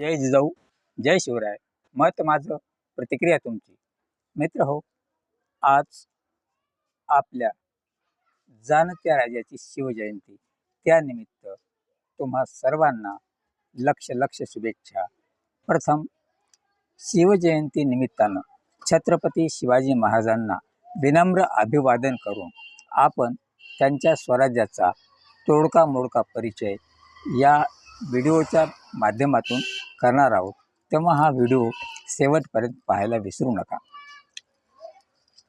जय जिजाऊ जय शिवराय. मत माझं प्रतिक्रिया तुमची. मित्र हो आज आपल्या जाणत्या राजाची शिवजयंती. त्यानिमित्त तुम्हा सर्वांना लक्ष लक्ष शुभेच्छा. प्रथम शिवजयंती निमित्तानं छत्रपती शिवाजी महाराजांना विनम्र अभिवादन करून आपण त्यांच्या स्वराज्याचा तोडका मोडका परिचय या व्हिडिओच्या माध्यमातून करणार आहोत तेव्हा हा व्हिडिओ शेवटपर्यंत पाहायला विसरू नका.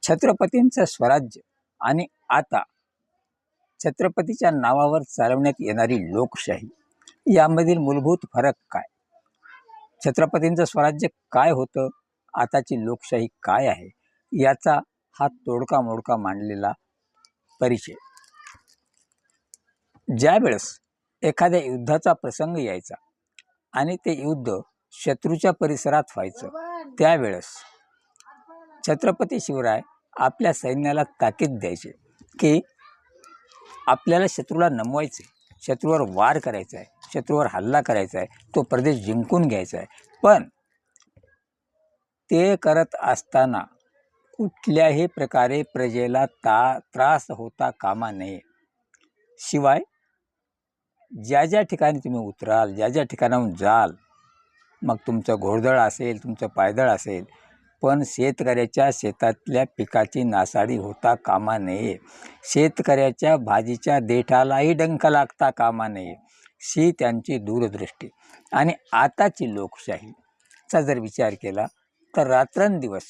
छत्रपतींचं स्वराज्य आणि आता छत्रपतीच्या नावावर चालवण्यात येणारी लोकशाही यामधील मूलभूत फरक काय? छत्रपतींचं स्वराज्य काय होतं? आताची लोकशाही काय आहे? याचा हा तोडका मोडका मांडलेला परिचय. ज्यावेळेस एखाद्या युद्धाचा प्रसंग यायचा आणि ते युद्ध शत्रूच्या परिसरात व्हायचं. त्यावेळेस छत्रपती शिवराय आपल्या सैन्याला ताकीद द्यायचे की आपल्याला शत्रूला नमवायचे शत्रूवर वार करायचा आहे शत्रूवर हल्ला करायचा आहे तो प्रदेश जिंकून घ्यायचा आहे पण ते करत असताना कुठल्याही प्रकारे प्रजेला ता त्रास होता कामा नये. शिवाय ज्या ज्या ठिकाणी तुम्ही उतराल ज्या ज्या ठिकाणाहून जाल मग तुमचं घोडदळ असेल तुमचं पायदळ असेल पण शेतकऱ्याच्या शेतातल्या पिकाची नासाडी होता कामा नये. शेतकऱ्याच्या भाजीच्या देठालाही डंख लागता कामा नये. ही त्यांची दूरदृष्टी. आणि आताची लोकशाहीचा जर विचार केला तर रात्रंदिवस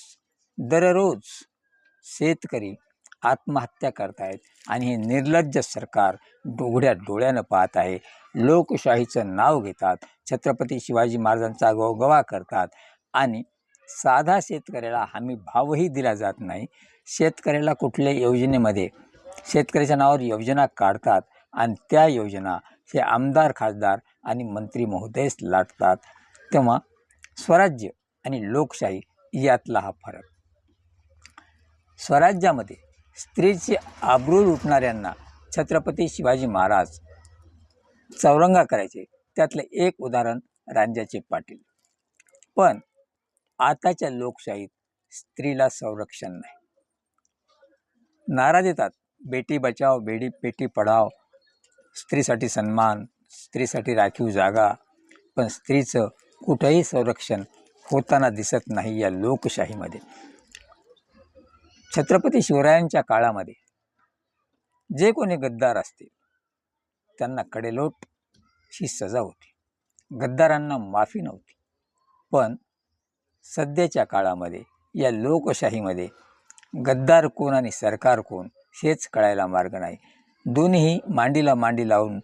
दररोज शेतकरी आत्महत्या करतायत आणि हे निर्लज्ज सरकार डोघड्या डोळ्यानं पाहत आहे. लोकशाहीचं नाव घेतात छत्रपती शिवाजी महाराजांचा गोगवा करतात आणि साधा शेतकऱ्याला हमी भावही दिला जात नाही. शेतकऱ्याला कुठल्या योजनेमध्ये शेतकऱ्याच्या नावावर योजना काढतात आणि त्या योजना हे आमदार खासदार आणि मंत्री महोदयच लाटतात. तेव्हा स्वराज्य आणि लोकशाही यातला हा फरक. स्वराज्यामध्ये स्त्रीची आबरू लुटणाऱ्यांना छत्रपती शिवाजी महाराज चौरंगा करायचे. त्यातलं एक उदाहरण रांजाचे पाटील. पण आताच्या लोकशाहीत स्त्रीला संरक्षण नाही. नारा देतात बेटी बचाव बेटी बेटी पढाव स्त्रीसाठी सन्मान स्त्रीसाठी राखीव जागा. पण स्त्रीचं कुठंही संरक्षण होताना दिसत नाही या लोकशाहीमध्ये. छत्रपती शिवरायांच्या काळामध्ये जे कोणी गद्दार असतील त्यांना कडेलोट ही सजा होती. गद्दारांना माफी नव्हती. पण सध्याच्या काळामध्ये या लोकशाहीमध्ये गद्दार कोण आणि सरकार कोण हेच कळायला मार्ग नाही. दोन्ही मांडीला मांडी लावून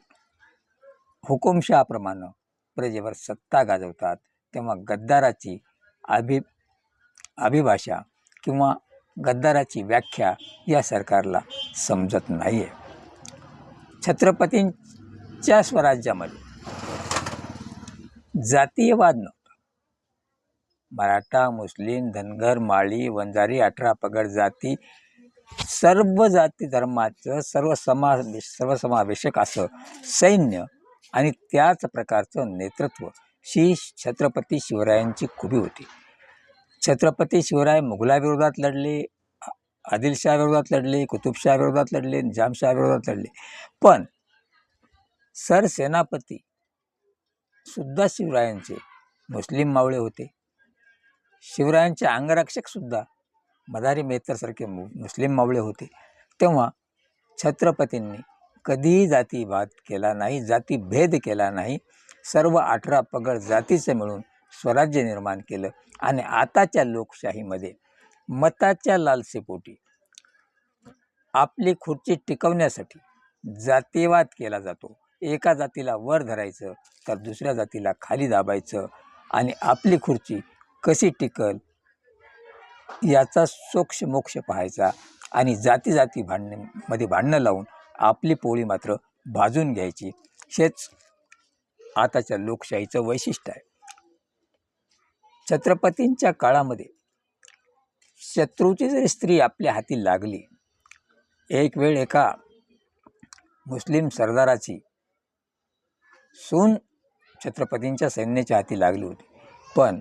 हुकुमशहाप्रमाणे प्रजेवर सत्ता गाजवतात तेव्हा गद्दाराची अभि अभिभाषा किंवा गद्दाराची व्याख्या या सरकारला समजत नाही आहे छत्रपतींच्या स्वराज्यामध्ये जातीयवाद नव्हता. मराठा मुस्लिम धनगर माळी वंजारी अठरा पगड जाती सर्व जाती धर्माचं सर्व समा सर्वसमावेशक असं सैन्य आणि त्याच प्रकारचं नेतृत्व श्री छत्रपती शिवरायांची खुबी होती. छत्रपती शिवराय मुघलाविरोधात लढले आदिलशाह विरोधात लढले कुतुबशाह विरोधात लढले निजामशाह विरोधात लढले. पण सरसेनापती सुद्धा शिवरायांचे मुस्लिम मावळे होते. शिवरायांचे अंगरक्षकसुद्धा मदारी मेहतरसारखे मु मुस्लिम मावळे होते. तेव्हा छत्रपतींनी कधीही जातीवाद केला नाही जातीभेद केला नाही. सर्व अठरा पगड जातीचं मिळून स्वराज्य निर्माण केलं. आणि आताच्या लोकशाहीमध्ये मताच्या लालसेपोटी आपली खुर्ची टिकवण्यासाठी जातीवाद केला जातो. एका जातीला वर धरायचं तर दुसऱ्या जातीला खाली दाबायचं आणि आपली खुर्ची कशी टिकल याचा सोक्ष मोक्ष पाहायचा आणि जाती जाती भांडणमध्ये भांडणं लावून आपली पोळी मात्र भाजून घ्यायची. हेच आताच्या लोकशाहीचं वैशिष्ट्य आहे. छत्रपतींच्या काळामध्ये शत्रूची जरी स्त्री आपल्या हाती लागली एक वेळ एका मुस्लिम सरदाराची सून छत्रपतींच्या सैन्याच्या हाती लागली होती. पण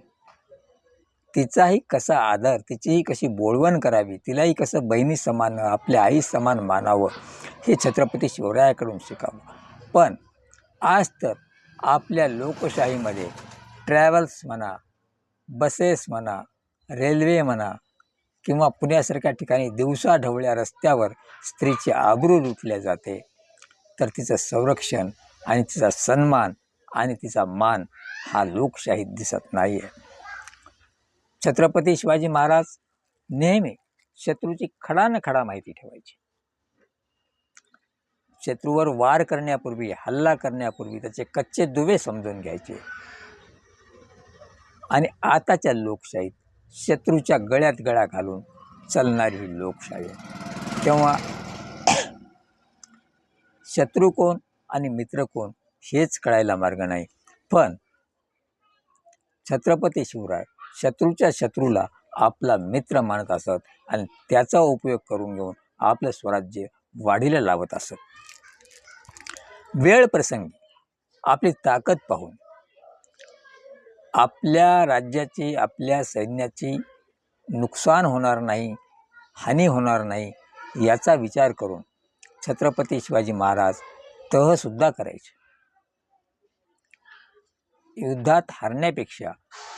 तिचाही कसा आदर तिचीही कशी बोळवण करावी तिलाही कसं बहिणी समान आपल्या आई समान मानावं हे छत्रपती शिवरायाकडून शिकावं. पण आज तर आपल्या लोकशाहीमध्ये ट्रॅव्हल्स म्हणा बसेस म्हणा रेल्वे म्हणा किंवा पुण्यासारख्या ठिकाणी दिवसा ढवळ्या रस्त्यावर स्त्रीची आबरू लुटल्या जाते. तर तिचं संरक्षण आणि तिचा सन्मान आणि तिचा मान हा लोकशाहीत दिसत नाही आहे छत्रपती शिवाजी महाराज नेहमी शत्रूची खडा न खडा माहिती ठेवायची. शत्रूवर वार करण्यापूर्वी हल्ला करण्यापूर्वी त्याचे कच्चे दुवे समजून घ्यायचे. आणि आताच्या लोकशाहीत शत्रूच्या गळ्यात गळा घालून चालणारी ही लोकशाही आहे. तेव्हा शत्रू कोण आणि मित्र कोण हेच कळायला मार्ग नाही. पण छत्रपती शिवराय शत्रूच्या शत्रूला आपला मित्र मानत असत आणि त्याचा उपयोग करून घेऊन आपलं स्वराज्य वाढीला लावत असत. वेळ प्रसंगी आपली ताकद पाहून आपल्या राज्याची आपल्या सैन्याची नुकसान होणार नाही हानी होणार नाही याचा विचार करून छत्रपती शिवाजी महाराज तहसुद्धा करायचे. युद्धात हारण्यापेक्षा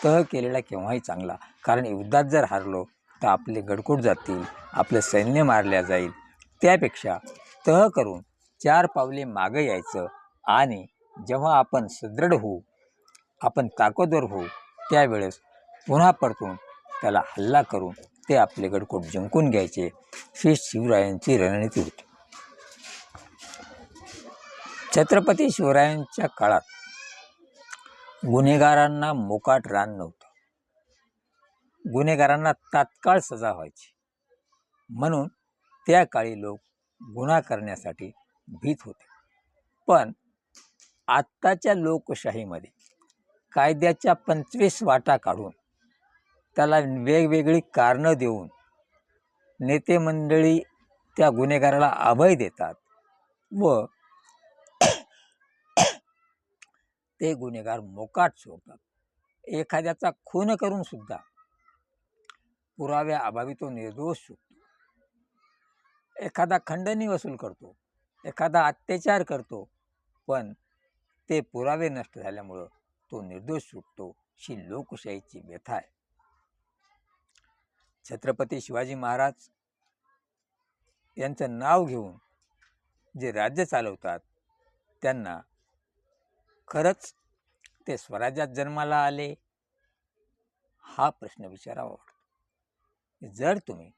तह केलेला केव्हाही चांगला कारण युद्धात जर हारलो तर आपले गडकूट जातील आपलं सैन्य मारल्या जाईल. त्यापेक्षा तह करून चार पावले मागं यायचं आणि जेव्हा आपण सुदृढ होऊ आपण ताकदवर होऊ त्यावेळेस पुन्हा परतून त्याला हल्ला करून ते आपले गडकोट जिंकून घ्यायचे ही शिवरायांची रणनीती होती. छत्रपती शिवरायांच्या काळात गुन्हेगारांना मोकाट रान नव्हतं. गुन्हेगारांना तात्काळ सजा व्हायची. म्हणून त्या काळी लोक गुन्हा करण्यासाठी भीत होते. पण आत्ताच्या लोकशाहीमध्ये कायद्याच्या पंचवीस वाटा काढून त्याला वेगवेगळी कारणं देऊन नेते मंडळी त्या गुन्हेगाराला अभय देतात व ते गुन्हेगार मोकाट सोडतात. एखाद्याचा खून करून सुद्धा पुराव्या अभावी तो निर्दोष सुटतो. एखादा खंडणी वसूल करतो एखादा अत्याचार करतो पण ते पुरावे नष्ट झाल्यामुळं तो निर्दोष सुटतो ही लोकशाहीची व्यथा आहे. छत्रपती शिवाजी महाराज यांचं नाव घेऊन जे राज्य चालवतात त्यांना खरंच ते स्वराज्यात जन्माला आले? हा प्रश्न विचारावा वाटतो. जर तुम्ही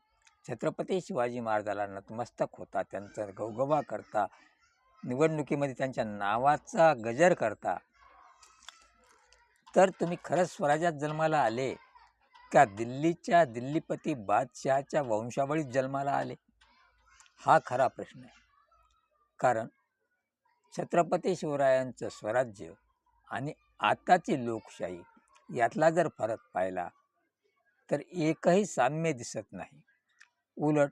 छत्रपती शिवाजी महाराजाला नतमस्तक होता त्यांचा गवगवा करता निवडणुकीमध्ये त्यांच्या नावाचा गजर करता तर तुम्ही खरंच स्वराज्यात जन्माला आले? का दिल्लीच्या दिल्लीपती बादशहाच्या वंशावळीत जन्माला आले? हा खरा प्रश्न आहे. कारण छत्रपती शिवरायांचं स्वराज्य आणि आताची लोकशाही यातला जर फरक पाहिला तर एकही साम्य दिसत नाही. उलट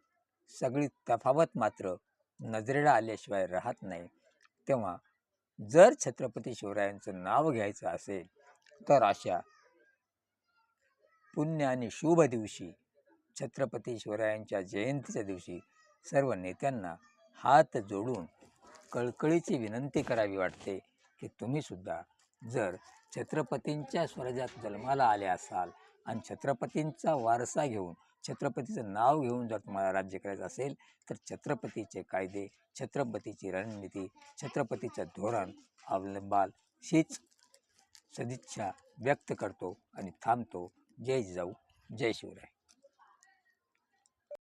सगळी तफावत मात्र नजरेला आल्याशिवाय राहत नाही. तेव्हा जर छत्रपती शिवरायांचं नाव घ्यायचं असेल तर अशा पुण्य आणि शुभ दिवशी छत्रपती शिवरायांच्या जयंतीच्या दिवशी सर्व नेत्यांना हात जोडून कळकळीची विनंती करावी वाटते की तुम्हीसुद्धा जर छत्रपतींच्या स्वराज्यात जन्माला आले असाल आणि छत्रपतींचा वारसा घेऊन छत्रपतीचं नाव घेऊन जर तुम्हाला राज्य करायचं असेल तर छत्रपतीचे कायदे छत्रपतीची रणनीती छत्रपतीचं धोरण अवलंबाल हीच सदिच्छा व्यक्त करतो आणि थांबतो. जय जिजाऊ जय शिवराय.